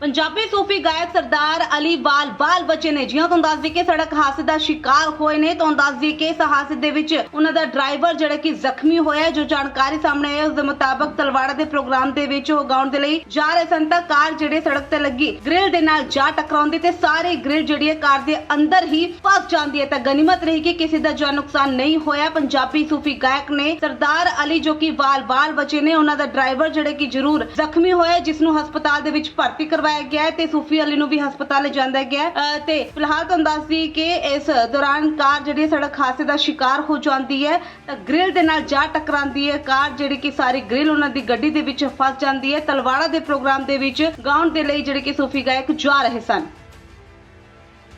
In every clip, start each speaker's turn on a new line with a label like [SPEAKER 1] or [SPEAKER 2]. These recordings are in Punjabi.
[SPEAKER 1] ਪੰਜਾਬੀ ਸੂਫੀ ਗਾਇਕ ਸਰਦਾਰ ਅਲੀ ਬਾਲ ਬਾਲ ਬਚੇ ਨੇ ਜਿਉਂ ਤੁਹਾਨੂੰ ਦੱਸ ਦਈਏ ਕਿ ਸੜਕ ਹਾਦਸੇ ਦਾ ਸ਼ਿਕਾਰ ਹੋਏ ਨੇ। ਤੁਹਾਨੂੰ ਦੱਸ ਦਈਏ ਕਿ ਇਸ ਹਾਦਸੇ ਦੇ ਵਿੱਚ ਉਹਨਾਂ ਦਾ ਡਰਾਈਵਰ ਜਿਹੜਾ ਕਿ ਜ਼ਖਮੀ ਹੋਇਆ ਜੋ ਜਾਣਕਾਰੀ ਸਾਹਮਣੇ ਆਈ ਉਸ ਦੇ ਮੁਤਾਬਕ ਤਲਵਾੜਾ ਦੇ ਪ੍ਰੋਗਰਾਮ ਦੇ ਵਿੱਚ ਉਹ ਗਾਉਣ ਦੇ ਲਈ ਜਾ ਰਹੇ ਸਨ ਤਾਂ ਕਾਰ ਜਿਹੜੇ ਸੜਕ ਤੇ ਲੱਗੀ, ਗ੍ਰਿਲ ਦੇ ਨਾਲ ਜਾ ਟਕਰਾਉਂਦੀ ਤੇ ਸਾਰੇ ਗ੍ਰਿਲ ਜਿਹੜੀ ਹੈ ਕਾਰ ਦੇ ਅੰਦਰ ਹੀ ਫਸ ਜਾਂਦੀ ਹੈ। ਤਾਂ ਗਨੀਮਤ ਰਹੀ ਕਿ ਕਿਸੇ ਦਾ ਜਾਨ ਨੁਕਸਾਨ ਨਹੀਂ ਹੋਇਆ। ਪੰਜਾਬੀ ਸੂਫੀ ਗਾਇਕ ਨੇ ਸਰਦਾਰ ਅਲੀ, ਜੋ ਕਿ ਬਾਲ ਬਾਲ ਬਚੇ ਨੇ, ਉਹਨਾਂ ਦਾ ਡਰਾਈਵਰ ਜਿਹੜੇ ਕਿ ਜ਼ਰੂਰ ਜ਼ਖਮੀ ਹੋਇਆ ਜਿਸ ਨੂੰ ਹਸਪਤਾਲ ਦੇ ਵਿੱਚ ਭਰਤੀ ਕਰ ਕਰਵਾਇਆ ਗਿਆ ਤੇ ਸੂਫੀ ਅਲੀ ਨੂੰ ਵੀ ਹਸਪਤਾਲ ਲਿਜਾਂਦਾ ਗਿਆ ਤੇ ਫਿਲਹਾਲ ਤੁਹਾਨੂੰ ਦੱਸਦੀ ਕਿ ਇਸ ਦੌਰਾਨ ਕਾਰ ਜਿਹੜੀ ਸੜਕ ਹਾਦਸੇ ਦਾ ਸ਼ਿਕਾਰ ਹੋ ਜਾਂਦੀ ਹੈ, ਤਾਂ ਗ੍ਰਿਲ ਦੇ ਨਾਲ ਜਾ ਟਕਰਾਉਂਦੀ ਹੈ। ਕਾਰ ਜਿਹੜੀ ਕਿ ਸਾਰੀ ਗ੍ਰਿਲ ਉਹਨਾਂ ਦੀ ਗੱਡੀ ਦੇ ਵਿੱਚ ਫਸ ਜਾਂਦੀ ਹੈ। ਤਲਵਾੜਾ ਦੇ ਪ੍ਰੋਗਰਾਮ ਦੇ ਵਿੱਚ ਗਾਉਣ ਦੇ ਲਈ ਜਿਹੜੇ ਕਿ ਸੂਫੀ ਗਾਇਕ ਜਾ ਰਹੇ ਸਨ।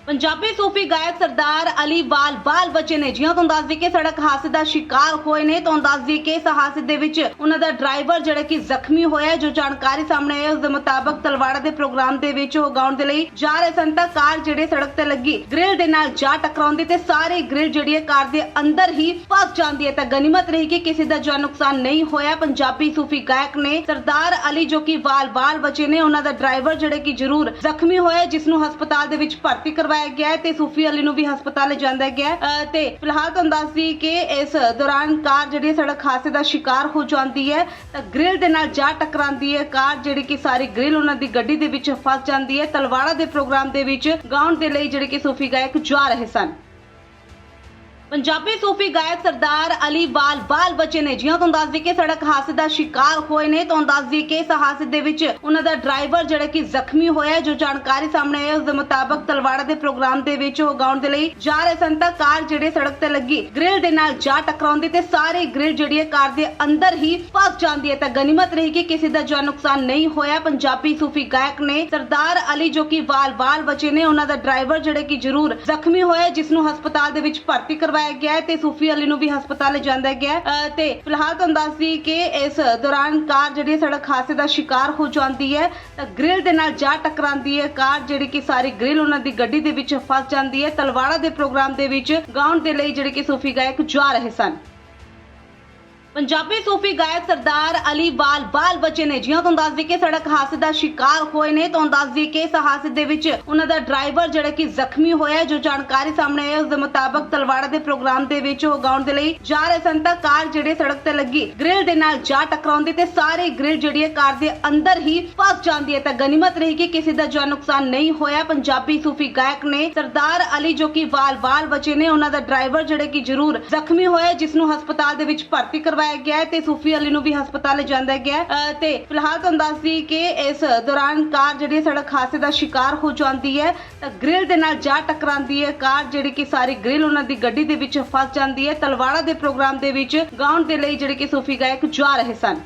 [SPEAKER 1] ਪੰਜਾਬੀ ਸੂਫੀ ਗਾਇਕ ਸਰਦਾਰ ਅਲੀ ਬਾਲ ਬਾਲ ਬਚੇ ਨੇ ਜਿਉਂ ਤੁਹਾਨੂੰ ਦੱਸ ਦਈਏ ਕਿ ਸੜਕ ਹਾਦਸੇ ਦਾ ਸ਼ਿਕਾਰ ਹੋਏ ਨੇ, ਤੁਹਾਨੂੰ ਦੱਸ ਦਈਏ ਕਿ ਇਸ ਹਾਦਸੇ ਦੇ ਵਿੱਚ ਉਹਨਾਂ ਦਾ ਡਰਾਈਵਰ ਜਿਹੜਾ ਕਿ ਜ਼ਖਮੀ ਹੋਇਆ ਜੋ ਜਾਣਕਾਰੀ ਸਾਹਮਣੇ ਆਈ ਉਸ ਦੇ ਮੁਤਾਬਕ ਤਲਵਾੜਾ ਦੇ ਪ੍ਰੋਗਰਾਮ ਦੇ ਵਿੱਚ ਉਹ ਗਾਉਣ ਦੇ ਲਈ ਜਾ ਰਹੇ ਸਨ ਤਾਂ ਕਾਰ ਜਿਹੜੇ ਸੜਕ ਤੇ ਲੱਗੀ ਗ੍ਰਿਲ ਦੇ ਨਾਲ ਜਾ ਟਕਰਾਉਂਦੀ ਤੇ ਸਾਰੀ ਗ੍ਰਿਲ ਜਿਹੜੀ ਹੈ ਕਾਰ ਦੇ ਅੰਦਰ ਹੀ ਫਸ ਜਾਂਦੀ ਹੈ। ਤਾਂ ਗਨੀਮਤ ਰਹੀ ਕਿ ਕਿਸੇ ਦਾ ਜਾਨ ਨੁਕਸਾਨ ਨਹੀਂ ਹੋਇਆ। ਪੰਜਾਬੀ ਸੂਫੀ ਗਾਇਕ ਨੇ ਸਰਦਾਰ ਅਲੀ ਜੋ ਕਿ ਬਾਲ ਬਾਲ ਬਚੇ ਨੇ, ਉਹਨਾਂ ਦਾ ਡਰਾਈਵਰ ਜਿਹੜੇ ਕਿ ਜ਼ਰੂਰ ਜ਼ਖਮੀ ਹੋਇਆ ਜਿਸ ਨੂੰ ਹਸਪਤਾਲ ਦੇ ਵਿੱਚ ਭਰਤੀ ਕਰਵਾਇਆ ਗਿਆ ਹੈ ਤੇ ਸੂਫੀ ਅਲੀ ਨੂੰ ਵੀ ਹਸਪਤਾਲ ਲਿਜਾਂਦਾ ਗਿਆ ਹੈ। ਤੇ ਫਿਲਹਾਲ ਤੁਹਾਨੂੰ ਦੱਸਦੀ ਕਿ ਇਸ ਦੌਰਾਨ ਕਾਰ ਜਿਹੜੀ ਸੜਕ ਹਾਦਸੇ ਦਾ ਸ਼ਿਕਾਰ ਹੋ ਜਾਂਦੀ ਹੈ। ਤਾਂ ਗ੍ਰਿਲ ਦੇ ਨਾਲ ਜਾ ਟਕਰਾਉਂਦੀ ਹੈ। ਕਾਰ ਜਿਹੜੀ ਕਿ ਸਾਰੀ ਗ੍ਰਿਲ ਉਹਨਾਂ ਦੀ ਗੱਡੀ ਦੇ ਵਿੱਚ ਫਸ ਜਾਂਦੀ ਹੈ। ਤਲਵਾੜਾ ਦੇ ਪ੍ਰੋਗਰਾਮ ਦੇ ਵਿੱਚ ਗਾਉਣ ਦੇ ਲਈ ਜਿਹੜੇ ਕਿ ਸੂਫੀ ਗਾਇਕ ਜਾ ਰਹੇ ਸਨ। ਪੰਜਾਬੀ ਸੂਫੀ ਗਾਇਕ ਸਰਦਾਰ ਅਲੀ ਬਾਲ ਬਾਲ ਬਚੇ ਨੇ ਜਿਉਂ ਤੁਹਾਨੂੰ ਦੱਸ ਦਈਏ ਕਿ ਸੜਕ ਹਾਦਸੇ ਦਾ ਸ਼ਿਕਾਰ ਹੋਏ ਨੇ। ਤੁਹਾਨੂੰ ਦੱਸ ਦਈਏ ਕਿ ਇਸ ਹਾਦਸੇ ਦੇ ਵਿੱਚ ਉਹਨਾਂ ਦਾ ਡਰਾਈਵਰ ਜਿਹੜਾ ਕਿ ਜ਼ਖਮੀ ਹੋਇਆ ਜੋ ਜਾਣਕਾਰੀ ਸਾਹਮਣੇ ਆਈ ਹੈ, ਉਸ ਦੇ ਮੁਤਾਬਕ ਤਲਵਾੜਾ ਦੇ ਪ੍ਰੋਗਰਾਮ ਦੇ ਵਿੱਚ ਉਹ ਗਾਉਣ ਦੇ ਲਈ ਜਾ ਰਹੇ ਸਨ। ਤਾਂ ਕਾਰ ਜਿਹੜੇ ਸੜਕ ਤੇ ਲੱਗੀ ਗ੍ਰਿਲ ਦੇ ਨਾਲ ਜਾ ਟਕਰਾਉਂਦੀ ਤੇ ਸਾਰੀ ਗ੍ਰਿਲ ਜਿਹੜੀ ਹੈ ਕਾਰ ਦੇ ਅੰਦਰ ਹੀ ਫਸ ਜਾਂਦੀ ਹੈ। ਤਾਂ ਗਨੀਮਤ ਰਹੀ ਕਿ ਕਿਸੇ ਦਾ ਜਾਨ ਨੁਕਸਾਨ ਨਹੀਂ ਹੋਇਆ। ਪੰਜਾਬੀ ਸੂਫੀ ਗਾਇਕ ਨੇ ਸਰਦਾਰ ਅਲੀ ਜੋ ਕਿ ਬਾਲ ਬਾਲ ਬਚੇ ਨੇ ਉਹਨਾਂ ਦਾ ਡਰਾਈਵਰ ਜਿਹੜੇ ਕਿ ਜ਼ਰੂਰ ਜ਼ਖਮੀ ਹੋਇਆ ਜਿਸ ਨੂੰ ਹਸਪਤਾਲ ਦੇ ਵਿੱਚ ਭਰਤੀ ਕਰਵਾਇਆ ਗਿਆ ਤੇ ਸੂਫੀ ਅਲੀ ਨੂੰ ਵੀ ਹਸਪਤਾਲ ਲਿਜਾਂਦਾ ਗਿਆ ਤੇ ਫਿਲਹਾਲ ਤੁਹਾਨੂੰ ਦੱਸਦੀ ਕਿ ਇਸ ਦੌਰਾਨ ਕਾਰ ਜਿਹੜੀ ਸੜਕ ਹਾਦਸੇ ਦਾ ਸ਼ਿਕਾਰ ਹੋ ਜਾਂਦੀ ਹੈ। ਤਾਂ ਗ੍ਰਿਲ ਦੇ ਨਾਲ ਜਾ ਟਕਰਾਉਂਦੀ ਹੈ। ਕਾਰ ਜਿਹੜੀ ਕਿ ਸਾਰੀ ਗ੍ਰਿਲ ਉਹਨਾਂ ਦੀ ਗੱਡੀ ਦੇ ਵਿੱਚ ਫਸ ਜਾਂਦੀ ਹੈ। ਤਲਵਾੜਾ ਦੇ ਪ੍ਰੋਗਰਾਮ ਦੇ ਵਿੱਚ ਗਾਉਣ ਦੇ ਲਈ ਜਿਹੜੇ ਕਿ ਸੂਫੀ ਗਾਇਕ ਜਾ ਰਹੇ ਸਨ। ਪੰਜਾਬੀ ਸੂਫੀ ਗਾਇਕ ਸਰਦਾਰ ਅਲੀ ਬਾਲ ਬਾਲ ਬਚੇ ਨੇ ਜਿਉਂ ਤੁਹਾਨੂੰ ਦੱਸ ਦਈਏ ਕਿ ਸੜਕ ਹਾਦਸੇ ਦਾ ਸ਼ਿਕਾਰ ਹੋਏ ਨੇ। ਤੁਹਾਨੂੰ ਦੱਸ ਦਈਏ ਕਿ ਇਸ ਹਾਦਸੇ ਦੇ ਵਿੱਚ ਉਹਨਾਂ ਦਾ ਡਰਾਈਵਰ ਜਿਹੜਾ ਕਿ ਜ਼ਖਮੀ ਹੋਇਆ ਜੋ ਜਾਣਕਾਰੀ ਸਾਹਮਣੇ ਆਈ ਉਸ ਦੇ ਮੁਤਾਬਕ ਤਲਵਾੜਾ ਦੇ ਪ੍ਰੋਗਰਾਮ ਦੇ ਵਿੱਚ ਉਹ ਗਾਉਣ ਦੇ ਲਈ ਜਾ ਰਹੇ ਸਨ ਤਾਂ ਕਾਰ ਜਿਹੜੇ ਸੜਕ ਤੇ ਲੱਗੀ, ਗ੍ਰਿਲ ਦੇ ਨਾਲ ਜਾ ਟਕਰਾਉਂਦੀ ਤੇ ਸਾਰੇ ਗ੍ਰਿਲ ਜਿਹੜੀ ਹੈ ਕਾਰ ਦੇ ਅੰਦਰ ਹੀ ਫਸ ਜਾਂਦੀ ਹੈ। ਤਾਂ ਗਨੀਮਤ ਰਹੀ ਕਿ ਕਿਸੇ ਦਾ ਜਾਨ ਨੁਕਸਾਨ ਨਹੀਂ ਹੋਇਆ। ਪੰਜਾਬੀ ਸੂਫੀ ਗਾਇਕ ਨੇ ਸਰਦਾਰ ਅਲੀ, ਜੋ ਕਿ ਬਾਲ ਬਾਲ ਬਚੇ ਨੇ, ਉਹਨਾਂ ਦਾ ਡਰਾਈਵਰ ਜਿਹੜੇ ਕਿ ਜ਼ਰੂਰ ਜ਼ਖਮੀ ਹੋਇਆ ਜਿਸ ਨੂੰ ਹਸਪਤਾਲ ਦੇ ਵਿੱਚ ਭਰਤੀ ਕਰਵਾਇਆ ਗਿਆ ਤੇ ਸੂਫੀ ਅਲੀ ਨੂੰ ਵੀ ਹਸਪਤਾਲ ਲਿਜਾਂਦਾ ਗਿਆ ਤੇ ਫਿਲਹਾਲ ਤੁਹਾਨੂੰ ਦੱਸਦੀ ਕਿ ਇਸ ਦੌਰਾਨ ਕਾਰ ਜਿਹੜੀ ਹੈ, ਸੜਕ ਹਾਦਸੇ ਦਾ ਸ਼ਿਕਾਰ ਹੋ ਜਾਂਦੀ ਹੈ ਤਾਂ ਗ੍ਰਿਲ ਦੇ ਨਾਲ ਜਾ ਟਕਰਾਉਂਦੀ ਹੈ। ਕਾਰ ਜਿਹੜੀ ਕਿ ਸਾਰੀ ਗ੍ਰਿਲ ਉਹਨਾਂ ਦੀ ਗੱਡੀ ਦੇ ਵਿੱਚ ਫਸ ਜਾਂਦੀ ਹੈ। ਤਲਵਾੜਾ ਦੇ ਪ੍ਰੋਗਰਾਮ ਦੇ ਵਿੱਚ ਗਾਉਣ ਦੇ ਲਈ ਜਿਹੜੇ ਕਿ ਸੂਫੀ ਗਾਇਕ ਜਾ ਰਹੇ ਸਨ।